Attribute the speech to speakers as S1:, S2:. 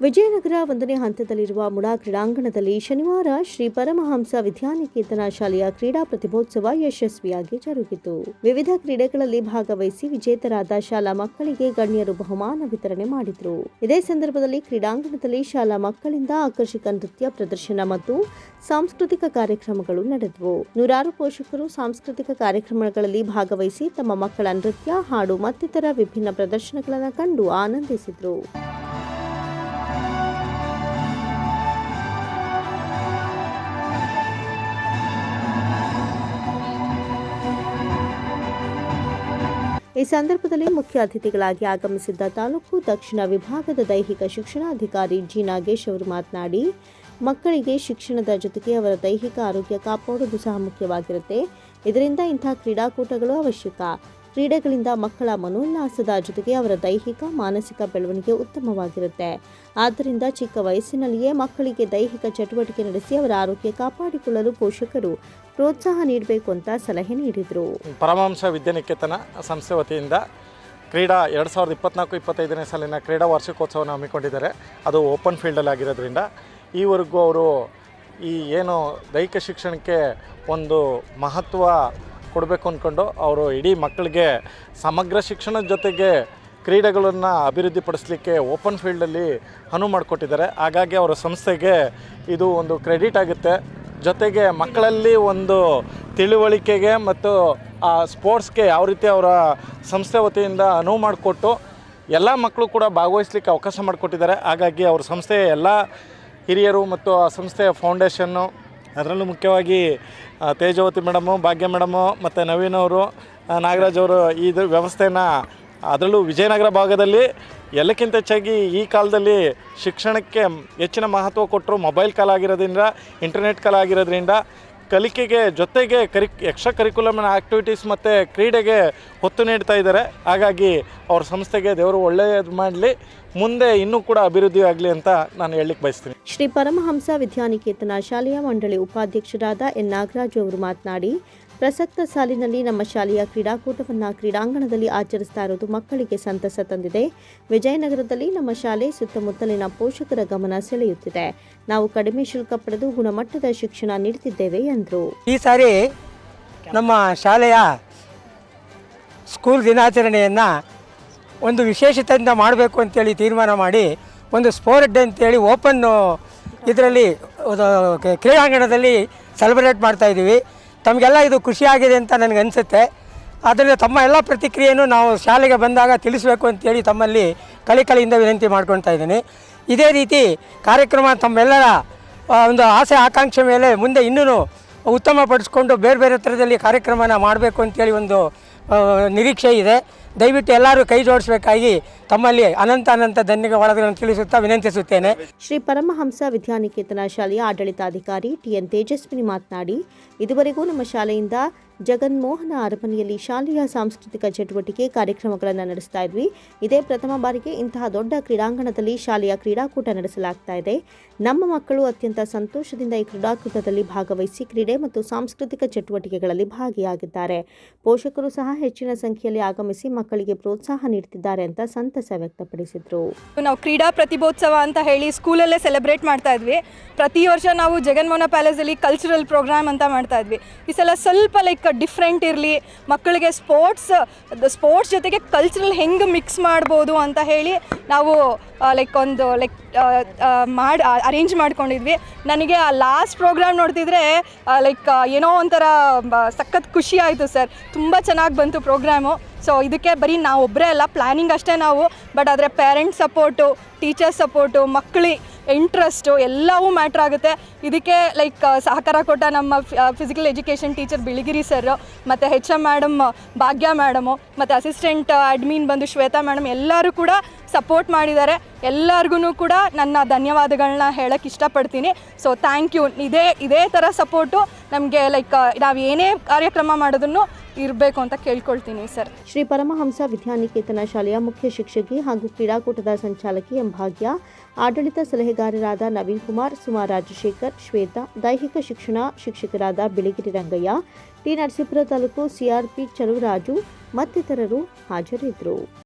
S1: ವಿಜಯನಗರ ಒಂದನೇ ಹಂತದಲ್ಲಿರುವ ಮುಡಾ ಕ್ರೀಡಾಂಗಣದಲ್ಲಿ ಶನಿವಾರ ಶ್ರೀ ಪರಮಹಂಸ ವಿದ್ಯಾನಿಕೇತನ ಶಾಲೆಯ ಕ್ರೀಡಾ ಪ್ರತಿಭೋತ್ಸವ ಯಶಸ್ವಿಯಾಗಿ ಜರುಗಿತು. ವಿವಿಧ ಕ್ರೀಡೆಗಳಲ್ಲಿ ಭಾಗವಹಿಸಿ ವಿಜೇತರಾದ ಶಾಲಾ ಮಕ್ಕಳಿಗೆ ಗಣ್ಯರು ಬಹುಮಾನ ವಿತರಣೆ ಮಾಡಿದರು. ಇದೇ ಸಂದರ್ಭದಲ್ಲಿ ಕ್ರೀಡಾಂಗಣದಲ್ಲಿ ಶಾಲಾ ಮಕ್ಕಳಿಂದ ಆಕರ್ಷಕ ನೃತ್ಯ ಪ್ರದರ್ಶನ ಮತ್ತು ಸಾಂಸ್ಕೃತಿಕ ಕಾರ್ಯಕ್ರಮಗಳು ನಡೆದವು. ನೂರಾರು ಪೋಷಕರು ಸಾಂಸ್ಕೃತಿಕ ಕಾರ್ಯಕ್ರಮಗಳಲ್ಲಿ ಭಾಗವಹಿಸಿ ತಮ್ಮ ಮಕ್ಕಳ ನೃತ್ಯ, ಹಾಡು ಮತ್ತಿತರ ವಿಭಿನ್ನ ಪ್ರದರ್ಶನಗಳನ್ನು ಕಂಡು ಆನಂದಿಸಿದರು. ಈ ಸಂದರ್ಭದಲ್ಲಿ ಮುಖ್ಯ ಅತಿಥಿಗಳಾಗಿ ಆಗಮಿಸಿದ್ದ ತಾಲೂಕು ದಕ್ಷಿಣ ವಿಭಾಗದ ದೈಹಿಕ ಶಿಕ್ಷಣಾಧಿಕಾರಿ ಜಿ ನಾಗೇಶ್ ಅವರು ಮಾತನಾಡಿ, ಮಕ್ಕಳಿಗೆ ಶಿಕ್ಷಣದ ಜೊತೆಗೆ ಅವರ ದೈಹಿಕ ಆರೋಗ್ಯ ಕಾಪಾಡುವುದು ಸಹ ಮುಖ್ಯವಾಗಿರುತ್ತೆ. ಇದರಿಂದ ಇಂತಹ ಕ್ರೀಡಾಕೂಟಗಳು ಅವಶ್ಯಕ. ಕ್ರೀಡೆಗಳಿಂದ ಮಕ್ಕಳ ಮನೋಲ್ಲಾಸದ ಜೊತೆಗೆ ಅವರ ದೈಹಿಕ, ಮಾನಸಿಕ ಬೆಳವಣಿಗೆ ಉತ್ತಮವಾಗಿರುತ್ತೆ. ಆದ್ದರಿಂದ ಚಿಕ್ಕ ವಯಸ್ಸಿನಲ್ಲಿಯೇ ಮಕ್ಕಳಿಗೆ ದೈಹಿಕ ಚಟುವಟಿಕೆ ನಡೆಸಿ ಅವರ ಆರೋಗ್ಯ ಕಾಪಾಡಿಕೊಳ್ಳಲು ಪೋಷಕರು ಪ್ರೋತ್ಸಾಹ ನೀಡಬೇಕು ಅಂತ ಸಲಹೆ ನೀಡಿದರು.
S2: ಪರಮಹಂಸ, ವಿದ್ಯಾನಿಕೇತನ ಸಂಸ್ಥೆ ವತಿಯಿಂದ ಕ್ರೀಡಾ ಎರಡು ಸಾವಿರದ ಇಪ್ಪತ್ನಾಲ್ಕು ಇಪ್ಪತ್ತೈದನೇ ಸಾಲಿನ ಕ್ರೀಡಾ ವಾರ್ಷಿಕೋತ್ಸವನ ಹಮ್ಮಿಕೊಂಡಿದ್ದಾರೆ. ಅದು ಓಪನ್ ಫೀಲ್ಡಲ್ಲಿ ಆಗಿರೋದ್ರಿಂದ ಈವರೆಗೂ ಅವರು ಈ ಏನು ದೈಹಿಕ ಶಿಕ್ಷಣಕ್ಕೆ ಒಂದು ಮಹತ್ವ ಕೊಡಬೇಕು ಅಂದ್ಕೊಂಡು ಅವರು ಇಡೀ ಮಕ್ಕಳಿಗೆ ಸಮಗ್ರ ಶಿಕ್ಷಣದ ಜೊತೆಗೆ ಕ್ರೀಡೆಗಳನ್ನು ಅಭಿವೃದ್ಧಿಪಡಿಸಲಿಕ್ಕೆ ಓಪನ್ ಫೀಲ್ಡಲ್ಲಿ ಅನುವು ಮಾಡಿಕೊಟ್ಟಿದ್ದಾರೆ. ಹಾಗಾಗಿ ಅವರ ಸಂಸ್ಥೆಗೆ ಇದು ಒಂದು ಕ್ರೆಡಿಟ್ ಆಗುತ್ತೆ. ಜೊತೆಗೆ ಮಕ್ಕಳಲ್ಲಿ ಒಂದು ತಿಳುವಳಿಕೆಗೆ ಮತ್ತು ಆ ಸ್ಪೋರ್ಟ್ಸ್ಗೆ ಯಾವ ರೀತಿ ಅವರ ಸಂಸ್ಥೆ ವತಿಯಿಂದ ಅನುವು ಮಾಡಿಕೊಟ್ಟು ಎಲ್ಲ ಮಕ್ಕಳು ಕೂಡ ಭಾಗವಹಿಸ್ಲಿಕ್ಕೆ ಅವಕಾಶ ಮಾಡಿಕೊಟ್ಟಿದ್ದಾರೆ. ಹಾಗಾಗಿ ಅವ್ರ ಸಂಸ್ಥೆಯ ಎಲ್ಲ ಹಿರಿಯರು ಮತ್ತು ಆ ಸಂಸ್ಥೆಯ ಫೌಂಡೇಶನ್ನು ಅದರಲ್ಲೂ ಮುಖ್ಯವಾಗಿ ತೇಜವತಿ ಮೇಡಮು, ಭಾಗ್ಯ ಮೇಡಮು, ಮತ್ತು ನವೀನ್ ಅವರು ನಾಗರಾಜ್ ಅವರು ಇದು ವ್ಯವಸ್ಥೆನ ಅದರಲ್ಲೂ ವಿಜಯನಗರ ಭಾಗದಲ್ಲಿ ಎಲ್ಲಕ್ಕಿಂತ ಹೆಚ್ಚಾಗಿ ಈ ಕಾಲದಲ್ಲಿ ಶಿಕ್ಷಣಕ್ಕೆ ಹೆಚ್ಚಿನ ಮಹತ್ವ ಕೊಟ್ಟರು ಮೊಬೈಲ್ ಕಾಲ ಆಗಿರೋದ್ರಿಂದ ಇಂಟರ್ನೆಟ್ ಕಾಲ ಆಗಿರೋದ್ರಿಂದ ಕಲಿಕೆಗೆ ಜೊತೆಗೆ ಕರಿ ಎಕ್ಸ್ಟ್ರಾ ಕರಿಕ್ಯುಲಮ್ ಆ್ಯಕ್ಟಿವಿಟೀಸ್ ಮತ್ತು ಕ್ರೀಡೆಗೆ ಒತ್ತು ನೀಡ್ತಾ ಇದ್ದಾರೆ. ಹಾಗಾಗಿ ಅವ್ರ ಸಂಸ್ಥೆಗೆ ದೇವರು ಒಳ್ಳೆಯದು ಮಾಡಲಿ, ಮುಂದೆ ಇನ್ನೂ ಕೂಡ ಅಭಿವೃದ್ಧಿ ಆಗಲಿ ಅಂತ ನಾನು ಹೇಳಲಿಕ್ಕೆ ಬಯಸ್ತೀನಿ.
S1: ಶ್ರೀ ಪರಮಹಂಸ ವಿದ್ಯಾನಿಕೇತನ ಶಾಲೆಯ ಮಂಡಳಿ ಉಪಾಧ್ಯಕ್ಷರಾದ ಎನ್ ನಾಗರಾಜು ಅವರು ಮಾತನಾಡಿ ಪ್ರಸಕ್ತ ಸಾಲಿನಲ್ಲಿ ನಮ್ಮ ಶಾಲೆಯ ಕ್ರೀಡಾಕೂಟವನ್ನು ಕ್ರೀಡಾಂಗಣದಲ್ಲಿ ಆಚರಿಸ್ತಾ ಇರೋದು ಮಕ್ಕಳಿಗೆ ಸಂತಸ ತಂದಿದೆ. ವಿಜಯನಗರದಲ್ಲಿ ನಮ್ಮ ಶಾಲೆ ಸುತ್ತಮುತ್ತಲಿನ ಪೋಷಕರ ಗಮನ ಸೆಳೆಯುತ್ತಿದೆ. ನಾವು ಕಡಿಮೆ ಶುಲ್ಕ ಪಡೆದು ಗುಣಮಟ್ಟದ ಶಿಕ್ಷಣ ನೀಡುತ್ತಿದ್ದೇವೆ ಎಂದರು.
S3: ಈ ಸಾರಿ ನಮ್ಮ ಶಾಲೆಯ ಸ್ಕೂಲ್ ದಿನಾಚರಣೆಯನ್ನು ಒಂದು ವಿಶೇಷತೆಯಿಂದ ಮಾಡಬೇಕು ಅಂತೇಳಿ ತೀರ್ಮಾನ ಮಾಡಿ ಒಂದು ಸ್ಪೋರ್ಟ್ ಡೇ ಅಂತೇಳಿ ಓಪನ್ನು ಇದರಲ್ಲಿ ಕ್ರೀಡಾಂಗಣದಲ್ಲಿ ಸೆಲೆಬ್ರೇಟ್ ಮಾಡ್ತಾ ಇದ್ದೀವಿ. ತಮಗೆಲ್ಲ ಇದು ಖುಷಿಯಾಗಿದೆ ಅಂತ ನನಗೆ ಅನಿಸುತ್ತೆ. ಅದರಿಂದ ತಮ್ಮ ಎಲ್ಲ ಪ್ರತಿಕ್ರಿಯೆಯನ್ನು ನಾವು ಶಾಲೆಗೆ ಬಂದಾಗ ತಿಳಿಸಬೇಕು ಅಂತೇಳಿ ತಮ್ಮಲ್ಲಿ ಕಲಿಕಲೆಯಿಂದ ವಿನಂತಿ ಮಾಡ್ಕೊಳ್ತಾ ಇದ್ದೀನಿ. ಇದೇ ರೀತಿ ಕಾರ್ಯಕ್ರಮ ತಮ್ಮೆಲ್ಲರ ಒಂದು ಆಸೆ ಆಕಾಂಕ್ಷೆ ಮೇಲೆ ಮುಂದೆ ಇನ್ನೂ ಉತ್ತಮಪಡಿಸ್ಕೊಂಡು ಬೇರೆ ಬೇರೆ ಥರದಲ್ಲಿ ಕಾರ್ಯಕ್ರಮನ ಮಾಡಬೇಕು ಅಂತೇಳಿ ಒಂದು ನಿರೀಕ್ಷೆ ಇದೆ. ದಯವಿಟ್ಟು ಎಲ್ಲರೂ ಕೈ ಜೋಡಿಸಬೇಕಾಗಿ ತಮ್ಮಲ್ಲಿ ಅನಂತ ಅನಂತ ಧನ್ಯವಾದಗಳನ್ನು ತಿಳಿಸುತ್ತಾ ವಿನಂತಿಸುತ್ತೇನೆ.
S1: ಶ್ರೀ ಪರಮಹಂಸ ವಿದ್ಯಾನಿಕೇತನ ಶಾಲೆಯ ಆಡಳಿತಾಧಿಕಾರಿ ಟಿಎನ್ ತೇಜಸ್ವಿನಿ ಮಾತನಾಡಿ, ಇದುವರೆಗೂ ನಮ್ಮ ಶಾಲೆಯಿಂದ ಜಗನ್ಮೋಹನ ಅರಮನೆಯಲ್ಲಿ ಶಾಲೆಯ ಸಾಂಸ್ಕೃತಿಕ ಚಟುವಟಿಕೆ ಕಾರ್ಯಕ್ರಮಗಳನ್ನು ನಡೆಸ್ತಾ ಇದ್ವಿ. ಇದೇ ಪ್ರಥಮ ಬಾರಿಗೆ ಇಂತಹ ದೊಡ್ಡ ಕ್ರೀಡಾಂಗಣದಲ್ಲಿ ಶಾಲೆಯ ಕ್ರೀಡಾಕೂಟ ನಡೆಸಲಾಗ್ತಾ ಇದೆ. ನಮ್ಮ ಮಕ್ಕಳು ಅತ್ಯಂತ ಸಂತೋಷದಿಂದ ಈ ಕ್ರೀಡಾಕೂಟದಲ್ಲಿ ಭಾಗವಹಿಸಿ ಕ್ರೀಡೆ ಮತ್ತು ಸಾಂಸ್ಕೃತಿಕ ಚಟುವಟಿಕೆಗಳಲ್ಲಿ ಭಾಗಿಯಾಗಿದ್ದಾರೆ. ಪೋಷಕರು ಸಹ ಹೆಚ್ಚಿನ ಸಂಖ್ಯೆಯಲ್ಲಿ ಆಗಮಿಸಿ ಮಕ್ಕಳಿಗೆ ಪ್ರೋತ್ಸಾಹ ನೀಡುತ್ತಿದ್ದಾರೆ ಅಂತ ಸಂತಸ ವ್ಯಕ್ತಪಡಿಸಿದರು.
S4: ನಾವು ಕ್ರೀಡಾ ಪ್ರತಿಭೋತ್ಸವ ಅಂತ ಹೇಳಿ ಸ್ಕೂಲಲ್ಲೇ ಸೆಲೆಬ್ರೇಟ್ ಮಾಡ್ತಾ ಇದ್ವಿ. ಪ್ರತಿ ವರ್ಷ ನಾವು ಜಗನ್ಮೋಹನ ಪ್ಯಾಲೇಸಲ್ಲಿ ಕಲ್ಚರಲ್ ಪ್ರೋಗ್ರಾಮ್ ಅಂತ ಮಾಡ್ತಾ ಇದ್ವಿ. ಈ ಸಲ ಸ್ವಲ್ಪ ಲೈಕ್ ಡಿಫ್ರೆಂಟ್ ಇರಲಿ, ಮಕ್ಕಳಿಗೆ ಸ್ಪೋರ್ಟ್ಸ್ ಸ್ಪೋರ್ಟ್ಸ್ ಜೊತೆಗೆ ಕಲ್ಚರಲ್ ಹೆಂಗೆ ಮಿಕ್ಸ್ ಮಾಡ್ಬೋದು ಅಂತ ಹೇಳಿ ನಾವು ಲೈಕ್ ಒಂದು ಲೈಕ್ ಮಾಡಿ ಅರೇಂಜ್ ಮಾಡ್ಕೊಂಡಿದ್ವಿ. ನನಗೆ ಆ ಲಾಸ್ಟ್ ಪ್ರೋಗ್ರಾಮ್ ನೋಡ್ತಿದ್ರೆ ಲೈಕ್ ಏನೋ ಒಂಥರ ಸಖತ್ ಖುಷಿ ಆಯಿತು ಸರ್ ತುಂಬ ಚೆನ್ನಾಗಿ ಬಂತು ಪ್ರೋಗ್ರಾಮು ಸೊ ಇದಕ್ಕೆ ಬರೀ ನಾವು ಒಬ್ಬರೇ ಅಲ್ಲ ಪ್ಲ್ಯಾನಿಂಗ್ ಅಷ್ಟೇ ನಾವು. ಬಟ್ ಆದರೆ ಪೇರೆಂಟ್ಸ್ ಸಪೋರ್ಟು ಟೀಚರ್ ಸಪೋರ್ಟು ಮಕ್ಕಳಿ ಇಂಟ್ರೆಸ್ಟು ಎಲ್ಲವೂ ಮ್ಯಾಟ್ರ್ ಆಗುತ್ತೆ. ಇದಕ್ಕೆ ಲೈಕ್ ಸಹಕಾರ ಕೊಟ್ಟ ನಮ್ಮ physical education teacher Biligiri sir ಮತ್ತು H M madam Bhagya madam ಮತ್ತು ಅಸಿಸ್ಟೆಂಟ್ ಅಡ್ಮಿನ್ ಬಂದು ಶ್ವೇತಾ ಮೇಡಮ್ ಎಲ್ಲರೂ ಕೂಡ ಸಪೋರ್ಟ್ ಮಾಡಿದ್ದಾರೆ. ಎಲ್ಲರಿಗೂ ಕೂಡ ನನ್ನ ಧನ್ಯವಾದಗಳನ್ನ ಹೇಳಕ್ಕೆ ಇಷ್ಟಪಡ್ತೀನಿ. ಸೊ ಥ್ಯಾಂಕ್ ಯು ಇದೇ ಇದೇ ಥರ ಸಪೋರ್ಟು ನಮಗೆ ಲೈಕ್ ನಾವು ಏನೇ ಕಾರ್ಯಕ್ರಮ ಮಾಡೋದನ್ನು ಇರಬೇಕು ಅಂತ ಕೇಳ್ಕೊಳ್ತೀನಿ, ಸರ್.
S1: ಶ್ರೀ ಪರಮಹಂಸ ವಿದ್ಯಾನಿಕೇತನ ಶಾಲೆಯ ಮುಖ್ಯ ಶಿಕ್ಷಕಿ ಹಾಗೂ ಕ್ರೀಡಾಕೂಟದ ಸಂಚಾಲಕಿ ಎಂ ಭಾಗ್ಯ, ಆಡಳಿತ ಸಲಹೆಗಾರರಾದ ನವೀನ್ ಕುಮಾರ್, ಸುಮಾ ರಾಜಶೇಖರ್, ಶ್ವೇತಾ, ದೈಹಿಕ ಶಿಕ್ಷಣ ಶಿಕ್ಷಕರಾದ ಬಿಳಿಗಿರಿ ರಂಗಯ್ಯ, ಟಿ ನರಸೀಪುರ ತಾಲೂಕು ಸಿಆರ್ಪಿ ಚಲುವರಾಜು ಮತ್ತಿತರರು ಹಾಜರಿದ್ದರು.